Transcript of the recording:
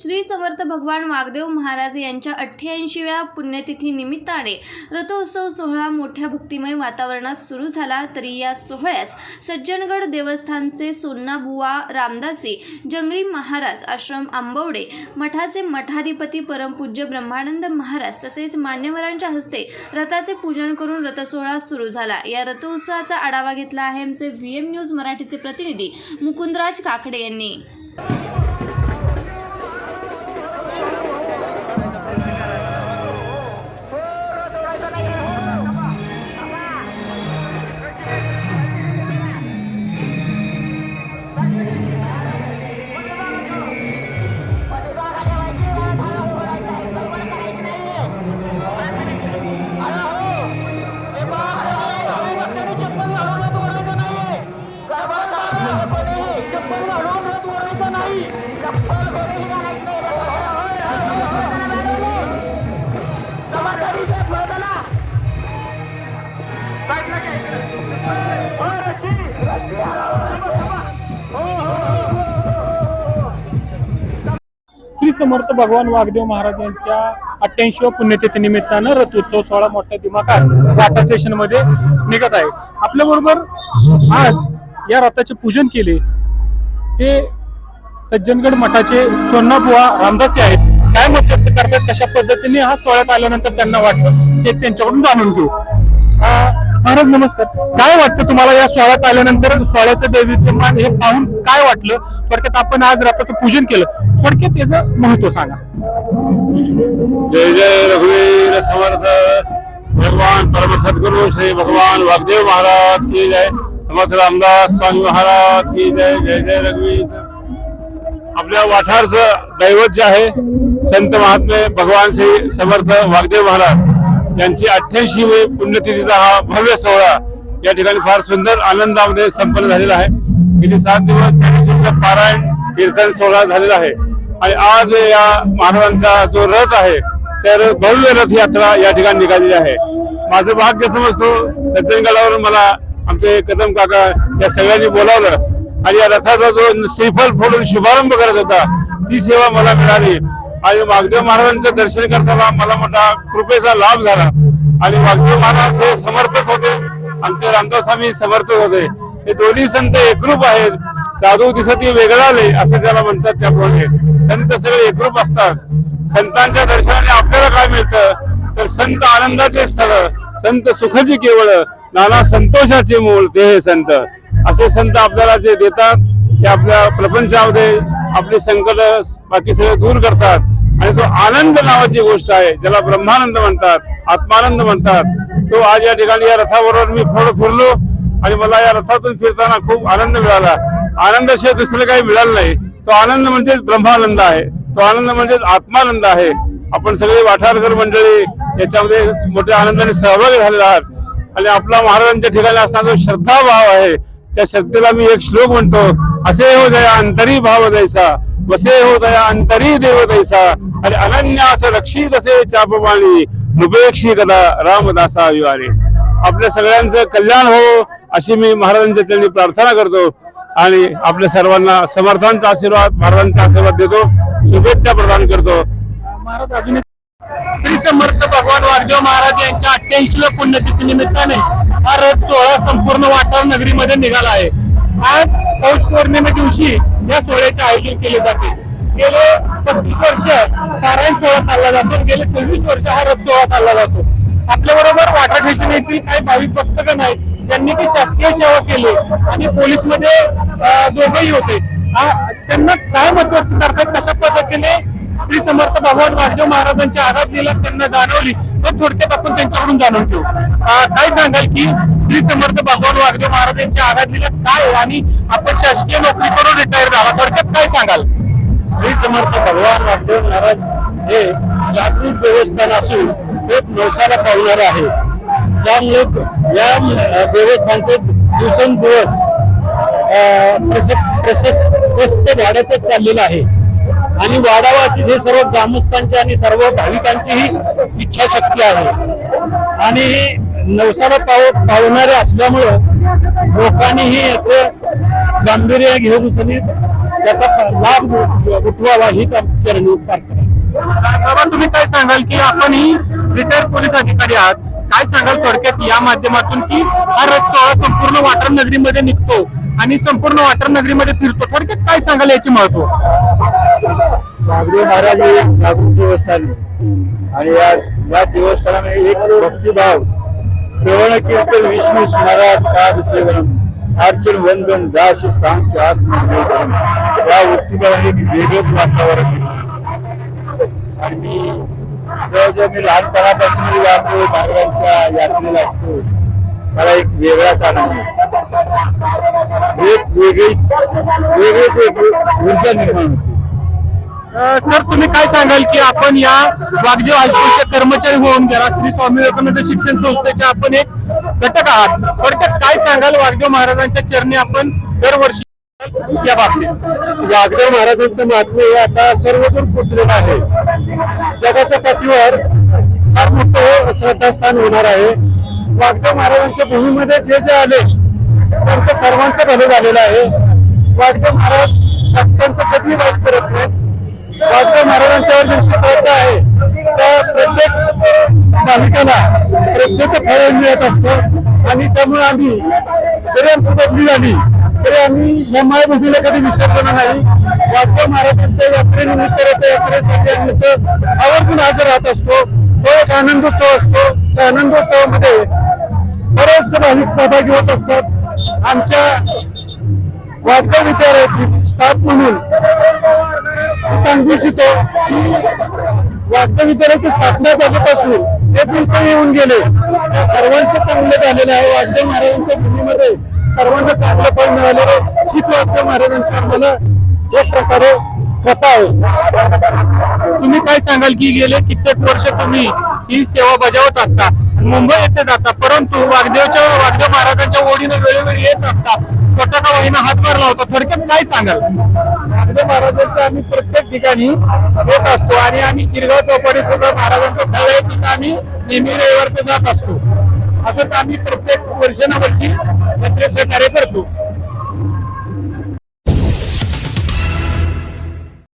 श्री समर्थ भगवान वागदेव महाराज यांच्या अठ्ठ्याऐंशीव्या पुण्यतिथी निमित्ताने रथोत्सव सोहळा मोठ्या भक्तिमय वातावरणात सुरू झाला. तरी या सोहळ्यास सज्जनगड देवस्थानचे सोन्नाबुवा रामदासी जंगली महाराज आश्रम आंबवडे मठाचे मठाधिपती परमपूज्य ब्रह्मानंद महाराज तसेच मान्यवरांच्या हस्ते रथाचे पूजन करून रथसोहळा सुरू झाला. या रथोत्सवाचा आढावा घेतला आहे आमचे व्ही एम न्यूज मराठीचे प्रतिनिधी मुकुंदराज काकडे यांनी. श्री समर्थ भगवान वागदेव महाराज यांच्या अठ्ठ्याऐंशी पुण्यतिथी निमित्तानं रथोत्सव सोहळा मोठ्या दिमाखात वाटा स्टेशनमध्ये निघत आहे. आपल्या बरोबर आज या रथाचे पूजन केले. ते सज्जनगड मठाचे सोन्नाबुवा रामदासी आहेत. काय मत व्यक्त करतात? कशा पद्धतीने हा सोहळ्यात आल्यानंतर त्यांना वाटतं? ते त्यांच्याकडून जाणून घेऊ. महाराज नमस्कार. काय वाटतं तुम्हाला या सोहळ्यात आल्यानंतर सोहळ्याचं दैवित्यमान हे पाहून काय वाटलं? थोडक्यात आपण आज रथाचं पूजन केलं. थोडक्यात त्याचं महत्त्व सांगा. जय जय रघुवीर समर्थ. भगवान परम सद्गुरु श्री भगवान वागदेव महाराज की जय. समर्थ रामदास स्वामी महाराज की जय जय जय रघुवीर. आपल्या वाठारचं दैवत जे आहे संत महात्मे भगवान श्री समर्थ वागदेव महाराज. यांची अठ्ठ्याऐंशी पुण्यतिथीचा हा भव्य सोहळा या ठिकाणी फार सुंदर आनंदामध्ये संपन्न झालेला आहे. गेली सात दिवस पारायण कीर्तन सोहळा झालेला आहे. आणि आज या महाराजांचा जो रथ आहे तर भव्य रथ यात्रा या ठिकाणी निघालेली आहे. माझं भाग्य समजतो सज्जनगडावर मला आमचे कदम काका या सगळ्यांनी बोलावलं. आणि या रथाचा जो श्रीफल फोडून शुभारंभ करत होता ती सेवा मला मिळाली. आणि वागदेव महाराजांचं दर्शन करताना मला मोठा कृपेचा लाभ झाला. आणि वागदेव महाराज हे समर्थच होते आमचे रामदास स्वामी समर्थच होते. हे दोन्ही संत एकरूप आहेत. साधू दिसती वेगळाले असं ज्याला म्हणतात त्याप्रमाणे. संत सगळे एकरूप असतात. संतांच्या दर्शनाने आपल्याला काय मिळतं? तर संत आनंदाचे स्थळ संत सुखाची केवळ नाना संतोषाचे मूळ ते हे संत. असे संत आपल्याला जे देतात ते आपल्या प्रपंचामध्ये आपले संकट बाकी सगळे दूर करतात. आणि तो आनंद नावाची गोष्ट आहे ज्याला ब्रह्मानंद म्हणतात आत्मानंद म्हणतात. तो आज या ठिकाणी या रथाबरोबर मी थोडं फिरलो आणि मला या रथातून फिरताना खूप आनंद मिळाला. आनंदाशिवाय दुसरं काही मिळालं नाही. तो आनंद म्हणजेच ब्रह्मानंद आहे. तो आनंद म्हणजेच आत्मानंद आहे. आपण सगळे वाठारकर मंडळी याच्यामध्ये मोठ्या आनंदाने सहभागी झालेला आहात. आणि आपला महाराजांच्या ठिकाणी असणारा जो श्रद्धा भाव आहे त्या श्रद्धेला मी एक श्लोक म्हणतो. असे हो दया अंतरी भाव दैसा वसे हो दया अंतरी देव दैसा आणि अनन्यास रक्षित असे चापवाणी नृपेक्षी कदा रामदासा विवारे आपल्या सगळ्यांचं कल्याण हो अशी मी महाराजांच्या चरणी प्रार्थना करतो आणि आपल्या सर्वांना समर्थांचा आशीर्वाद महाराजांचा आशीर्वाद देतो शुभेच्छा प्रदान करतो. महाराज अजून श्री समर्थ भगवान वागदेव महाराज यांच्या अठ्ठ्याऐंशीव्या पुण्यतिथी निमित्ताने हा रथ सोहळा संपूर्ण वाटार नगरीमध्ये निघाला आहे. आज पौष पौर्णिमे दिवशी या सोहळ्याचे आयोजन केले जाते. गेले पस्तीस वर्ष नारायण सोहळा चालला जातो. गेले सव्वीस वर्ष हा रथ सोहळा चालला जातो. आपल्या बरोबर वाटा ठेशन येथील काही भाविक भक्तगण आहेत ज्यांनी की शासकीय सेवा केली आणि पोलीसमध्ये दोघही होते. त्यांना काय मत व्यक्त करतात कशा पद्धतीने श्री समर्थ भगवान वासुदेव महाराजांच्या आराधनेला त्यांना जाणवली तर थोडक्यात आपण त्यांच्याकडून जाणून घेऊ. काय सांगाल की श्री समर्थ भगवान वासुदेव महाराजांच्या आराधनेला काय आणि आपण शासकीय नोकरी करून रिटायर झाला थोडक्यात काय सांगाल? श्री समर्थ भगवान वागदेव महाराज हे जागृत देवस्थान असून ते नवसाला पावणार आहे. त्यामुळे या देवस्थानचे दिवसेंदिवस प्रशस्त प्रशस्त वाढतच चाललेलं आहे. आणि वाडावासी हे सर्व ग्रामस्थांची आणि सर्व भाविकांचीही इच्छाशक्ती आहे. आणि नवसाला पाव पावणारे असल्यामुळं लोकांनीही याचं गांभीर्य घेऊन त्याचा लाभ उठवावा हीच आमची चरणी प्रार्थना आहे. बाबा तुम्ही काय सांगाल की आपण ही रिटायर्ड पोलीस अधिकारी आहात काय सांगाल थोडक्यात या माध्यमातून की हा रथ सोहळा संपूर्ण वाटर नगरीमध्ये निघतो आणि संपूर्ण वाटर नगरीमध्ये फिरतो थोडक्यात काय सांगाल याचे महत्त्व वागदेव महाराज हे एक जागृत देवस्थान. आणि या या देवस्थानामध्ये एक भक्तिभाव श्रवण कीर्तन विष्णू स्मरात पाद सेवन अर्चन वंदन दास सांख्य आत्मनिवेदन या वृत्तीला एक वेगळंच वातावरण आहे. आणि मी जवळजवळ मी लहानपणापासून वागदेव महाराजांच्या यात्रेला असतो. मला एक वेगळाच आनंद एक वेगळीच वेगळीच एक ऊर्जा निर्माण होते. सर तुम्ही काय सांगाल की आपण या वागदेव हायस्कूलचे कर्मचारी होऊन गेला श्री स्वामी विवेकानंद शिक्षण संस्थेचे आपण एक घटक आहात. थोडक्यात काय सांगाल? वागदेव महाराजांच्या चरणी आपण दरवर्षी या बाबतीत. म्हणजे वागदेव महाराजांचं महात्म्य हे आता सर्वदूर पोचलेलं आहे. जगाच्या पाठीवर फार मोठं श्रद्धास्थान होणार आहे. वागदेव महाराजांच्या भूमीमध्ये जे जे आले त्यांचं सर्वांचं भलं झालेलं आहे. वागदेव महाराज भक्तांचं कधी वाईट करत नाहीत. वागदेव महाराजांच्यावर ज्यांची श्रद्धा आहे त्या प्रत्येक भाविकाला श्रद्धेचं फळ मिळत असतं. आणि त्यामुळे आम्ही जरी आमची बदली झाली तरी आम्ही या मायभूमीला कधी विसरलेलो नाही. वाटतं महाराजांच्या यात्रेनिमित्त रथयात्रेसाठी आम्ही आवर्जून हजर राहत असतो. तो एक आनंदोत्सव असतो. त्या आनंदोत्सवामध्ये बरेचसे भाविक सहभागी होत असतात. आमच्या वागदेव विद्यालयातील स्टाफ म्हणून सांगू इच्छितो की वागदेव विद्यालयाची स्थापना झाल्यापासून ते जे येऊन गेले. त्या सर्वांचे चांगले झालेले आहे. वागदेव महाराजांच्या भूमीमध्ये सर्वांना चांगलं फळ मिळालं हीच वागदेव महाराजांची आम्हाला. एक प्रकारे कथा आहे. तुम्ही काय सांगाल की गेले कित्येक वर्ष तुम्ही ही सेवा बजावत असता. मुंबई येथे जाता. परंतु वाघदेवच्या वागदेव महाराजांच्या ओढीने वेळोवेळी येत असता. स्वतःचा वहिना हातभार लावता थोडक्यात काय सांगाल? वागदेव महाराजांचा आम्ही प्रत्येक ठिकाणी येत असतो. आणि आम्ही गिरगाव चौपाटीत सुद्धा महाराजांचं स्थळ आहे तिथं आम्ही नेहमी रविवारचं जात असतो. असंच आम्ही प्रत्येक वर्षानुवर्षी यात्रे कार्य करतो.